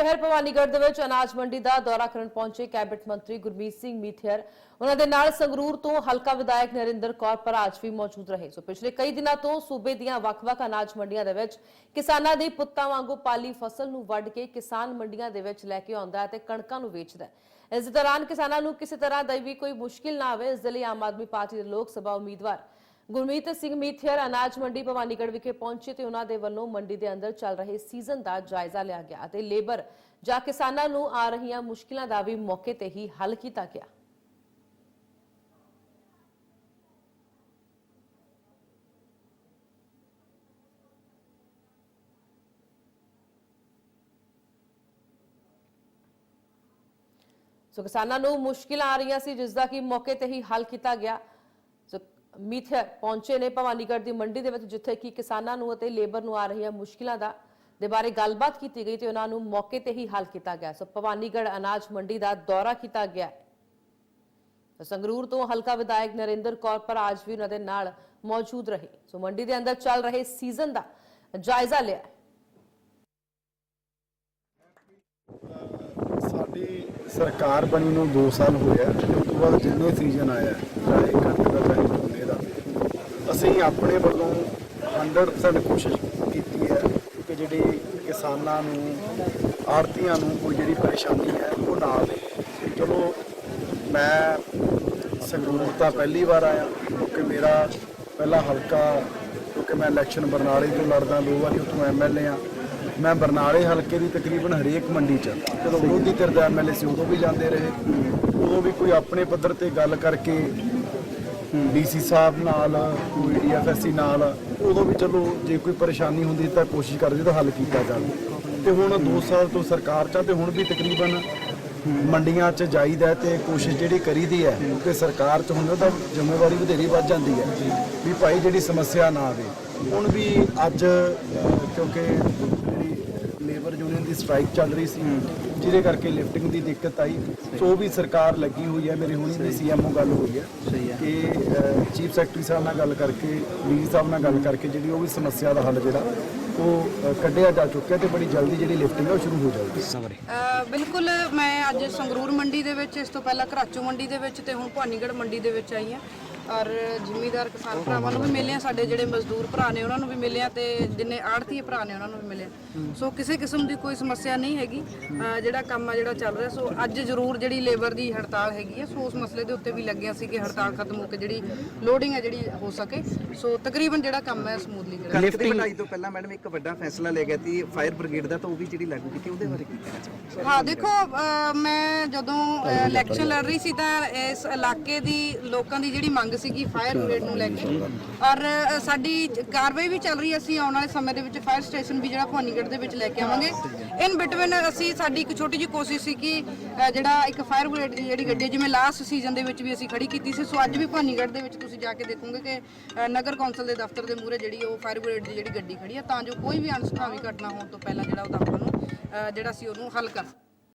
ਸ਼ਹਿਰ ਭਵਾਨੀਗੜ੍ਹ ਦੇ ਵਿੱਚ ਅਨਾਜ ਮੰਡੀ ਦਾ ਦੌਰਾ ਕਰਨ ਪਹੁੰਚੇ ਕੈਬਨਿਟ ਮੰਤਰੀ ਗੁਰਮੀਤ ਸਿੰਘ ਮੀਥਿਅਰ ਉਹਨਾਂ ਦੇ ਨਾਲ ਸੰਗਰੂਰ ਤੋਂ ਹਲਕਾ ਵਿਧਾਇਕ ਨਰਿੰਦਰ ਕੌਰ ਪਰਾਜ ਵੀ ਮੌਜੂਦ ਰਹੇ। ਸੋ ਪਿਛਲੇ ਕਈ ਦਿਨਾਂ ਤੋਂ ਸੂਬੇ ਦੀਆਂ ਵੱਖ-ਵੱਖ ਅਨਾਜ ਮੰਡੀਆਂ ਦੇ ਵਿੱਚ ਕਿਸਾਨਾਂ ਦੀ ਪੁੱਤਾਂ ਵਾਂਗੂ ਪਾਲੀ ਫਸਲ ਨੂੰ ਵੱਢ ਕੇ ਕਿਸਾਨ ਮੰਡੀਆਂ ਦੇ ਵਿੱਚ ਲੈ ਕੇ ਆਉਂਦਾ ਹੈ ਤੇ ਕਣਕਾਂ ਨੂੰ ਵੇਚਦਾ ਹੈ। ਇਸ ਦੌਰਾਨ ਕਿਸਾਨਾਂ ਨੂੰ ਕਿਸੇ ਤਰ੍ਹਾਂ ਦੀ ਵੀ ਕੋਈ ਮੁਸ਼ਕਿਲ ਨਾ ਆਵੇ। ਇਸ ਦੇ ਲਈ ਆਮ ਆਦਮੀ ਪਾਰਟੀ ਦੇ ਲੋਕ ਸਭਾ ਉਮੀਦਵਾਰ ਗੁਰਮੀਤ ਸਿੰਘ ਮੀਥਿਅਰ ਅਨਾਜ ਮੰਡੀ ਭਵਾਨੀਗੜ੍ਹ ਵਿਖੇ ਪਹੁੰਚੇ ਤੇ ਉਹਨਾਂ ਦੇ ਵੱਲੋਂ ਮੰਡੀ ਦੇ ਅੰਦਰ ਚੱਲ ਰਹੇ ਸੀਜ਼ਨ ਦਾ ਜਾਇਜ਼ਾ ਲਿਆ ਗਿਆ ਅਤੇ ਲੇਬਰ ਜਾਂ ਕਿਸਾਨਾਂ ਨੂੰ ਆ ਰਹੀਆਂ ਮੁਸ਼ਕਿਲਾਂ ਦਾ ਵੀ ਮੌਕੇ ਤੇ ਹੀ ਹੱਲ ਕੀਤਾ ਗਿਆ। ਸੋ ਕਿਸਾਨਾਂ ਨੂੰ ਮੁਸ਼ਕਿਲਾਂ ਆ ਰਹੀਆਂ ਸੀ, ਜਿਸ ਦਾ ਕਿ ਮੌਕੇ ਤੇ ਹੀ ਹੱਲ ਕੀਤਾ ਗਿਆ। ਸੋ ਪਹੁੰਚੇ ਨੇ ਭਵਾਨੀਗੜ੍ਹ ਦੀ ਮੰਡੀ ਦੇ ਵਿੱਚ, ਜਿੱਥੇ ਕਿ ਕਿਸਾਨਾਂ ਨੂੰ ਅਤੇ ਲੇਬਰ ਨੂੰ ਆ ਰਹੀਆਂ ਮੁਸ਼ਕਿਲਾਂ ਦਾ ਦੇ ਬਾਰੇ ਗੱਲਬਾਤ ਕੀਤੀ ਗਈ ਤੇ ਉਹਨਾਂ ਨੂੰ ਮੌਕੇ ਤੇ ਹੀ ਹੱਲ ਕੀਤਾ ਗਿਆ। ਸੋ ਭਵਾਨੀਗੜ੍ਹ ਅਨਾਜ ਮੰਡੀ ਦਾ ਦੌਰਾ ਕੀਤਾ ਗਿਆ। ਸੰਗਰੂਰ ਤੋਂ ਹਲਕਾ ਵਿਧਾਇਕ ਨਰਿੰਦਰ ਕੌਰ ਪਰ ਅੱਜ ਵੀ ਉਹਨਾਂ ਦੇ ਨਾਲ ਮੌਜੂਦ ਰਹੇ। ਸੋ ਮੰਡੀ ਦੇ ਅੰਦਰ ਚੱਲ ਰਹੇ ਸੀਜ਼ਨ ਦਾ ਜਾਇਜ਼ਾ ਲਿਆ। ਸਾਡੀ ਸਰਕਾਰ ਬਣੀ ਨੂੰ 2 ਸਾਲ ਹੋਇਆ ਆ, ਉਸ ਤੋਂ ਬਾਅਦ ਜਿੰਨੇ ਸੀਜ਼ਨ ਆਇਆ, ਚਾਹੇ ਕਣਕ ਦਾ ਚਾਹੇ ਅਸੀਂ ਆਪਣੇ ਵੱਲੋਂ 100% ਕੋਸ਼ਿਸ਼ ਕੀਤੀ ਹੈ ਕਿ ਜਿਹੜੇ ਕਿਸਾਨਾਂ ਨੂੰ ਆੜਤੀਆਂ ਨੂੰ ਕੋਈ ਜਿਹੜੀ ਪਰੇਸ਼ਾਨੀ ਹੈ, ਉਹ ਨਾ ਆਵੇ। ਚਲੋ, ਮੈਂ ਸੰਗਰੂਰ ਤਾਂ ਪਹਿਲੀ ਵਾਰ ਆਇਆ, ਕਿਉਂਕਿ ਮੇਰਾ ਪਹਿਲਾ ਹਲਕਾ, ਕਿਉਂਕਿ ਮੈਂ ਇਲੈਕਸ਼ਨ ਬਰਨਾਲੇ ਤੋਂ ਲੜਦਾ, ਦੋ ਵਾਰੀ ਉੱਥੋਂ ਐਮਐਲਏ ਆ ਮੈਂ ਬਰਨਾਲੇ ਹਲਕੇ ਦੀ ਤਕਰੀਬਨ ਹਰੇਕ ਮੰਡੀ 'ਚ ਜਦੋਂ ਵਿਰੋਧੀ ਧਿਰ ਦਾ ਐਮਐਲਏ ਸੀ, ਉਦੋਂ ਵੀ ਜਾਂਦੇ ਰਹੇ। ਉਦੋਂ ਵੀ ਕੋਈ ਆਪਣੇ ਪੱਧਰ ਤੇ ਗੱਲ ਕਰਕੇ ਡੀਸੀ ਸਾਹਿਬ ਨਾਲ, ਕੋਈ ਡੀਐਫਐਸਸੀ ਨਾਲ, ਉਦੋਂ ਵੀ ਚਲੋ ਜੇ ਕੋਈ ਪਰੇਸ਼ਾਨੀ ਹੁੰਦੀ ਤਾਂ ਕੋਸ਼ਿਸ਼ ਕਰਦੇ ਤਾਂ ਹੱਲ ਕੀਤਾ ਜਾਵੇ। ਤੇ ਹੁਣ 2 ਸਾਲ ਤੋਂ ਸਰਕਾਰ 'ਚ ਆ ਤੇ ਹੁਣ ਵੀ ਤਕਰੀਬਨ ਮੰਡੀਆਂ 'ਚ ਜਾਈਦਾ ਤੇ ਕੋਸ਼ਿਸ਼ ਜਿਹੜੀ ਕਰੀਦੀ ਹੈ ਕਿਉਂਕਿ ਸਰਕਾਰ 'ਚ ਹੁੰਦਾ ਤਾਂ ਜ਼ਿੰਮੇਵਾਰੀ ਵਧੇਰੀ ਵੱਧ ਜਾਂਦੀ ਹੈ ਵੀ ਭਾਈ ਜਿਹੜੀ ਸਮੱਸਿਆ ਨਾ ਆਵੇ। ਹੁਣ ਵੀ ਅੱਜ ਕਿਉਂਕਿ ਜਿਹੜੀ ਲੇਬਰ ਯੂਨੀਅਨ ਦੀ ਸਟ੍ਰਾਈਕ ਚੱਲ ਰਹੀ ਸੀ ਜਿਹਦੇ ਕਰਕੇ ਲਿਫਟਿੰਗ ਦੀ ਦਿੱਕਤ ਆਈ। ਸੋ ਉਹ ਵੀ ਸਰਕਾਰ ਲੱਗੀ ਹੋਈ ਹੈ ਮੇਰੇ ਹੁਣੀ ਦੀ ਸੀਐਮਓ ਗੱਲ ਹੋਈ ਹੈ ਕਿ ਚੀਫ ਸੈਕਟਰੀ ਸਾਹਿਬ ਨਾਲ ਗੱਲ ਕਰਕੇ ਡੀਜੀ ਸਾਹਿਬ ਨਾਲ ਗੱਲ ਕਰਕੇ ਜਿਹੜੀ ਉਹ ਵੀ ਸਮੱਸਿਆ ਦਾ ਹੱਲ ਜਿਹੜਾ ਉਹ ਕੱਢਿਆ ਜਾ ਚੁੱਕਿਆ ਤੇ ਬੜੀ ਜਲਦੀ ਜਿਹੜੀ ਲਿਫਟਿੰਗ ਹੈ ਉਹ ਸ਼ੁਰੂ ਹੋ ਜਾਊਗੀ। ਬਿਲਕੁਲ ਮੈਂ ਅੱਜ ਸੰਗਰੂਰ ਮੰਡੀ ਦੇ ਵਿੱਚ ਇਸ ਤੋਂ ਪਹਿਲਾਂ ਘਰਾਚੋ ਮੰਡੀ ਦੇ ਵਿੱਚ ਤੇ ਹੁਣ ਭਾਨੀਗੜ੍ਹ ਮੰਡੀ ਦੇ ਵਿੱਚ ਆਈ ਹਾਂ। ਔਰ ਜ਼ਿਮੀਦਾਰ ਕਿਸਾਨ ਭਰਾਵਾਂ ਨੂੰ ਵੀ ਮਿਲੇ ਆ ਸਾਡੇ ਜਿਹੜੇ ਮਜ਼ਦੂਰ ਭਰਾ ਨੇ ਉਹਨਾਂ ਨੂੰ ਵੀ ਮਿਲੇ ਆ ਤੇ ਜਿੰਨੇ ਆੜਤੀਏ ਭਰਾ ਨੇ ਉਹਨਾਂ ਨੂੰ ਵੀ ਮਿਲੇ ਆ। ਸੋ ਕਿਸੇ ਕਿਸਮ ਦੀ ਕੋਈ ਸਮੱਸਿਆ ਨਹੀਂ ਹੈਗੀ। ਅ, ਜਿਹੜਾ ਕੰਮ ਆ ਜਿਹੜਾ ਚੱਲ ਰਿਹਾ ਸੋ ਅੱਜ ਜ਼ਰੂਰ ਜਿਹੜੀ ਲੇਬਰ ਦੀ ਹੜਤਾਲ ਹੈਗੀ ਆ ਸੋ ਉਸ ਮਸਲੇ ਦੇ ਉੱਤੇ ਵੀ ਲੱਗਿਆ ਸੀ ਕਿ ਹੜਤਾਲ ਖਤਮ ਹੋ ਕੇ ਜਿਹੜੀ ਲੋਡਿੰਗ ਹੈ ਜਿਹੜੀ ਹੋ ਸਕੇ। ਸੋ ਤਕਰੀਬਨ ਜਿਹੜਾ ਕੰਮ ਹੈ ਸਮੂਥਲੀ ਜਿਹੜਾ ਕਣਕ ਦੀ ਕਟਾਈ ਤੋਂ ਪਹਿਲਾਂ ਮੈਡਮ ਇੱਕ ਵੱਡਾ ਫੈਸਲਾ ਲਿਆ ਗਿਆ ਸੀ ਫਾਇਰ ਬ੍ਰਿਗੇਡ ਦਾ ਤਾਂ ਉਹ ਵੀ ਜਿਹੜੀ ਲਾਗੂ ਕੀਤੀ ਉਹਦੇ ਬਾਰੇ ਕੀ ਕਹਿਣਾ ਚਾਹੁੰਦੇ ਹਾਂ ਦੇਖੋ ਅਹ ਮੈਂ ਜਦੋਂ ਇਲੈਕਸ਼ਨ ਲੜ ਰਹੀ ਸੀ ਤਾਂ ਇਸ ਇਲਾਕੇ ਦੀ ਲੋਕਾਂ ਦੀ ਜਿਹੜੀ ਮੰਗ ਸੀਗੀ ਫਾਇਰ ਬ੍ਰਿਗੇਡ ਨੂੰ ਲੈ ਕੇ। ਔਰ ਸਾਡੀ ਕਾਰਵਾਈ ਵੀ ਚੱਲ ਰਹੀ ਹੈ ਅਸੀਂ ਆਉਣ ਵਾਲੇ ਸਮੇਂ ਦੇ ਵਿੱਚ ਫਾਇਰ ਸਟੇਸ਼ਨ ਵੀ ਜਿਹੜਾ ਭਵਾਨੀਗੜ੍ਹ ਦੇ ਵਿੱਚ ਲੈ ਕੇ ਆਵਾਂਗੇ। ਇਨ ਬਿਟਵੀਨ ਅਸੀਂ ਸਾਡੀ ਇੱਕ ਛੋਟੀ ਜਿਹੀ ਕੋਸ਼ਿਸ਼ ਸੀ ਕਿ ਜਿਹੜਾ ਇੱਕ ਫਾਇਰ ਬ੍ਰਿਗੇਡ ਦੀ ਜਿਹੜੀ ਗੱਡੀ ਹੈ, ਜਿਵੇਂ ਲਾਸਟ ਸੀਜ਼ਨ ਦੇ ਵਿੱਚ ਵੀ ਅਸੀਂ ਖੜੀ ਕੀਤੀ ਸੀ ਸੋ ਅੱਜ ਵੀ ਭਵਾਨੀਗੜ੍ਹ ਦੇ ਵਿੱਚ ਤੁਸੀਂ ਜਾ ਕੇ ਦੇਖੋਗੇ ਕਿ ਨਗਰ ਕੌਂਸਲ ਦੇ ਦਫ਼ਤਰ ਦੇ ਮੂਹਰੇ ਜਿਹੜੀ ਉਹ ਫਾਇਰ ਬ੍ਰਿਗੇਡ ਦੀ ਜਿਹੜੀ ਗੱਡੀ ਖੜੀ ਹੈ ਤਾਂ ਜੋ ਕੋਈ ਵੀ ਅਣਸੁਖਾਵੀ ਘਟਨਾ ਹੋਣ ਤੋਂ ਪਹਿਲਾਂ ਜਿਹੜਾ ਉਹ ਦਫ਼ਤਰ ਨੂੰ ਜਿਹੜਾ ਸੀ ਉਹਨੂੰ ਹੱਲ ਕਰ